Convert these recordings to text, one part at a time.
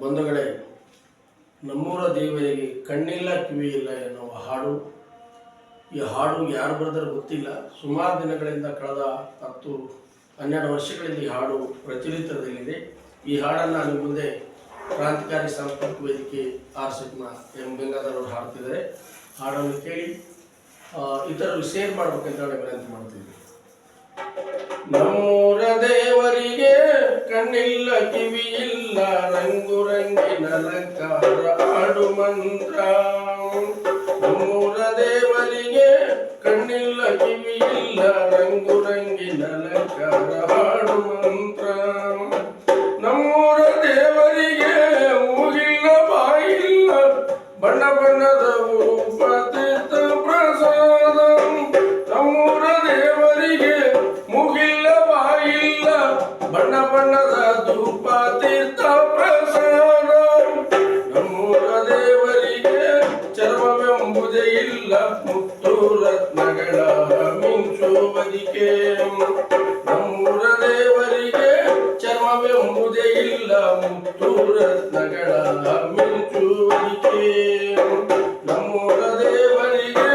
ಬಂಧುಗಳೇ, ನಮ್ಮೂರ ದೇವರಿಗೆ ಕಣ್ಣಿಲ್ಲ ಕಿವಿ ಇಲ್ಲ ಎನ್ನುವ ಹಾಡು. ಈ ಹಾಡು ಯಾರು ಬರೆದರೂ ಗೊತ್ತಿಲ್ಲ. ಸುಮಾರು ದಿನಗಳಿಂದ ಕಳೆದ ಹತ್ತು, ಹನ್ನೆರಡು ವರ್ಷಗಳಿಂದ ಈ ಹಾಡು ಪ್ರಚಲಿತದಲ್ಲಿದೆ. ಈ ಹಾಡನ್ನು ನಿಮ್ಮ ಮುಂದೆ ಕ್ರಾಂತಿಕಾರಿ ಸಾಂಸ್ಕೃತಿಕ ವೇದಿಕೆ ಆರ್ ಸಿಗ್ಮ ಎಂ ಗಂಗಾಧರ್ ಅವರು ಹಾಡ್ತಿದ್ದಾರೆ. ಹಾಡನ್ನು ಕೇಳಿ ಇತರರು ಶೇರ್ ಮಾಡಬೇಕಂತ ವಿನಂತಿ ನಮ್ಮೂರ ದೇವರಿಗೆ ಕಣ್ಣಿಲ್ಲ ಕಿವಿ ಇಲ್ಲ ರಂಗು ರಂಗಿನ ಅಲಂಕಾರ ಆಡು ಮಂತ್ರ. ನಮ್ಮೂರ ದೇವರಿಗೆ ಕಣ್ಣಿಲ್ಲ ಕಿವಿ ಇಲ್ಲ ರಂಗು ರಂಗಿನ ಇಲ್ಲ ಮುತ್ತು ರತ್ನಗಳ ಮಿಂಚುವುದಿಕೆ ನಮ್ಮೂರ ದೇವರಿಗೆ ಚರ್ಮವೆಂಬುದೇ ಇಲ್ಲ ಮುತ್ತು ರತ್ನಗಳ ಮಿಂಚುವುದಿಕೆ ನಮ್ಮೂರ ದೇವರಿಗೆ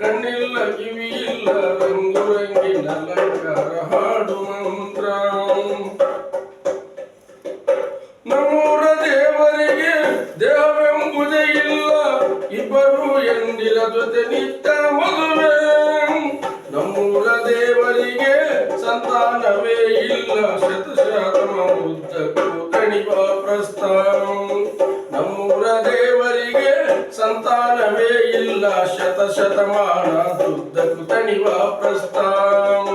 ಕಣ್ಣಿಲ್ಲ ಕಿವಿ ಇಲ್ಲ ರಂಗು ರಂಗಿನ ಲಂಕಾರ ಹಾಡು ಮಂತ್ರ. ಎಂದಿರ ಜೊತೆ ನಿತ್ಯ ಮದುವೆ ನಮ್ಮೂರ ದೇವರಿಗೆ ಸಂತಾನವೇ ಇಲ್ಲ. ಶತಶತಮ ಉದ್ದಕ್ಕೂ ಕಣಿವ ಪ್ರಸ್ಥಾನ. ನಮ್ಮೂರ ದೇವರಿಗೆ ಸಂತಾನವೇ ಇಲ್ಲ. ಶತಶತಮಾನ ಉದ್ದಕ್ಕೂ ತಣಿವ ಪ್ರಸ್ಥಾನ.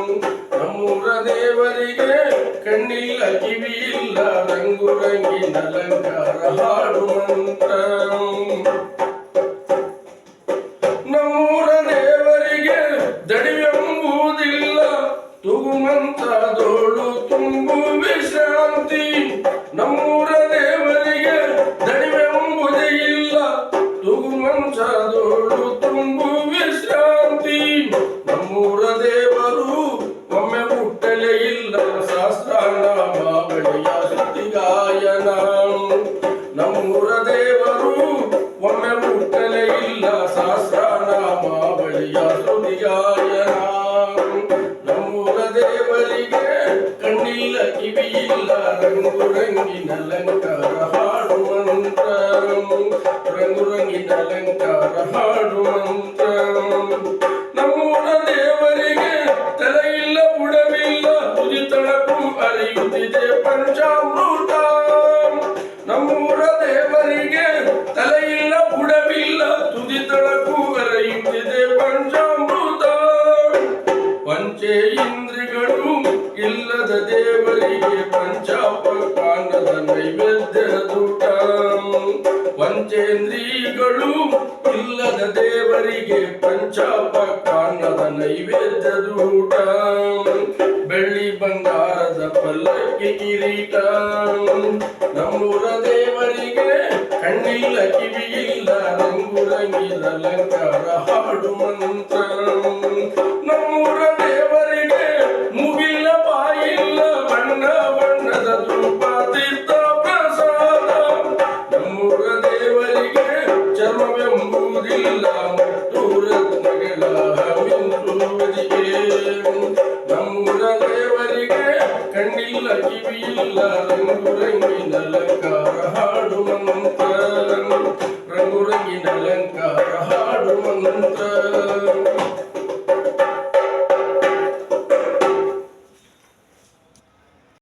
ನಮ್ಮೂರ ದೇವರಿಗೆ ಕಣ್ಣಿಲ್ಲ, ಕಿವಿ ಇಲ್ಲ. ರಂಗು, ರಂಗಿನ ಅಲಂಕಾರ ಹಾಡು ಮಂತ್ರ ನಮ್ಮೂರ ದೇವರಿಗೆ ದಡಿವೆಂಬುದಿಲ್ಲ ತುಗುಮಂತದೋಳು ತುಂಬು ವಿಶ್ರಾಂತಿ. ನಮ್ಮೂರ ದೇವರಿಗೆ ದಡಿವೆಂಬುದೇ ಇಲ್ಲ ತುಗುಮಂತದೋಳು ತುಂಬು ವಿಶ್ರಾಂತಿ. ನಮ್ಮೂರ ದೇವರು ಒಮ್ಮೆ ಹುಟ್ಟಲೇ ಇಲ್ಲ. ಶಾಸ್ತ್ರಾನಾಮ ಬಳಿಯ ಶ್ರುತಿಗಾಯನ ನಮ್ಮೂರ ದೇವರು ಬಳಿಯ ಶ್ರುತಿಗಾಯನ ನಮ್ಮೂರ ದೇವರಿಗೆ ಕಣ್ಣಿಲ್ಲ ಕಿವಿ ಇಲ್ಲ ರಂಗು ರಂಗಿನ ಅಲಂಕಾರ ದೇವರಿಗೆ ತಲೆಯಿಲ್ಲ ಬುಡವಿಲ್ಲ ತುದಿ ತಳಕು ಕರೆಯುತ್ತಿದೆ ಪಂಚಾಮೃತ. ಪಂಚೇ ಇಂದ್ರಿಗಳು ಇಲ್ಲದ ದೇವರಿಗೆ ಪಂಚಾಪಕಾನದ ನೈವೇದ್ಯ ದೂಟ ಇಲ್ಲದ ದೇವರಿಗೆ ಪಂಚಾಪಕಾನದ ನೈವೇದ್ಯ ದೂಟ ಬೆಳ್ಳಿ ಬಂಗಾರದ ಪಲ್ಲಕ್ಕಿ ಕಿರೀಟ. ನಮ್ಮೂರ ದೇವರಿಗೆ ಕಣ್ಣಿಲ್ಲ ಕಿವಿ ಇಲ್ಲ ರಂಗು ರಂಗಿನ ಅಲಂಕಾರ, ಹಾಡು ಮಂತ್ರ. ನಮ್ಮೂರ ದೇವರಿಗೆ ಮುಗಿಲ್ಲ, ಬಾಯಿಲ್ಲ, ಬಣ್ಣ, ಬಣ್ಣದ ಧೂಪ, ತೀರ್ಥ, ಪ್ರಸಾದ. ನಮ್ಮೂರ ದೇವರಿಗೆ ಚರ್ಮವೆಂಬುದಿಲ್ಲ ಕಣ್ಣಿಲ್ಲ ಕಿವಿ ಇಲ್ಲ ರಂಗು ರಂಗಿನ ಅಲಂಕಾರ ಹಾಡು ಮಂತ್ರ ರಂಗು ರಂಗಿನ ಅಲಂಕಾರ ಹಾಡು ಮಂತ್ರ